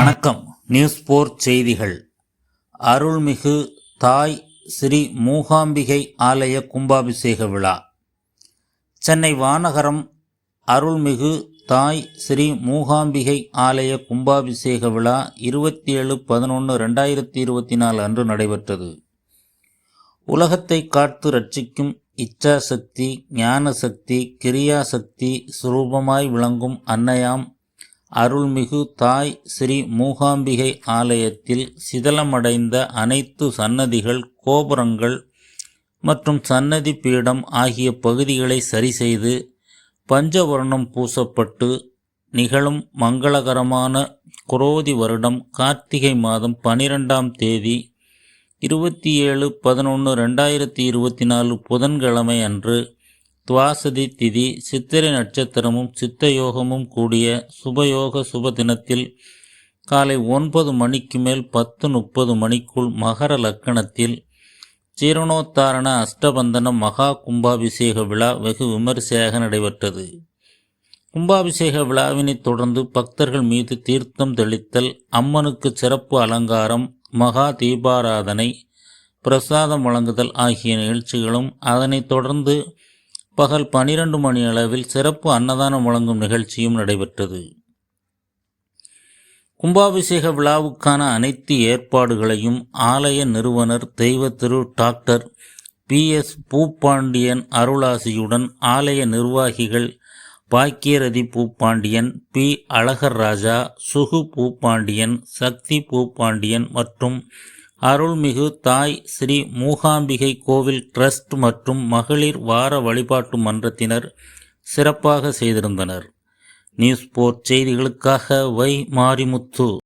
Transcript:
வணக்கம். நியூஸ் போர் செய்திகள். அருள்மிகு தாய் ஸ்ரீ மூகாம்பிகை ஆலய கும்பாபிஷேக விழா. சென்னை வானகரம் அருள்மிகு தாய் ஸ்ரீ மூகாம்பிகை ஆலய கும்பாபிஷேக விழா இருபத்தி ஏழு பதினொன்று ரெண்டாயிரத்தி இருபத்தி நாலு அன்று நடைபெற்றது. உலகத்தை காத்து ரட்சிக்கும் இச்சாசக்தி ஞானசக்தி கிரியாசக்தி சுரூபமாய் விளங்கும் அன்னையாம் அருள்மிகு தாய் ஸ்ரீ மூகாம்பிகை ஆலயத்தில் சிதலமடைந்த அனைத்து சன்னதிகள் கோபுரங்கள் மற்றும் சன்னதி பீடம் ஆகிய பகுதிகளை சரிசெய்து பஞ்சவர்ணம் பூசப்பட்டு நிகழும் மங்களகரமான குரோதி வருடம் கார்த்திகை மாதம் பனிரெண்டாம் தேதி இருபத்தி ஏழு பதினொன்று ரெண்டாயிரத்தி இருபத்தி நாலு புதன்கிழமை அன்று துவாசதி திதி சித்திரை நட்சத்திரமும் சித்த யோகமும் கூடிய சுபயோக சுப தினத்தில் காலை ஒன்பது மணிக்கு மேல் பத்து முப்பது மணிக்குள் மகர லக்கணத்தில் ஜீரணோத்தாரண அஷ்டபந்தன மகா கும்பாபிஷேக விழா வெகு விமரிசையாக நடைபெற்றது. கும்பாபிஷேக விழாவினைத் தொடர்ந்து பக்தர்கள் மீது தீர்த்தம் தெளித்தல் அம்மனுக்கு சிறப்பு அலங்காரம் மகா தீபாராதனை பிரசாதம் வழங்குதல் ஆகிய நிகழ்ச்சிகளும் அதனைத் தொடர்ந்து பகல் பனிரெண்டு மணி அளவில் சிறப்பு அன்னதானம் வழங்கும் நிகழ்ச்சியும் நடைபெற்றது. கும்பாபிஷேக விழாவுக்கான அனைத்து ஏற்பாடுகளையும் ஆலய நிறுவனர் தெய்வ திரு டாக்டர் பி எஸ் பூப்பாண்டியன் அருளாசியுடன் ஆலய நிர்வாகிகள் பாக்கியரதி பூப்பாண்டியன் பி அழகர் ராஜா சுகு பூப்பாண்டியன் சக்தி பூப்பாண்டியன் மற்றும் அருள்மிகு தாய் ஸ்ரீ மூகாம்பிகை கோவில் ட்ரஸ்ட் மற்றும் மகளிர் வார வழிபாட்டு மன்றத்தினர் சிறப்பாக செய்திருந்தனர். நியூஸ் போர்ட் செய்திகளுக்காக வை மாரிமுத்து.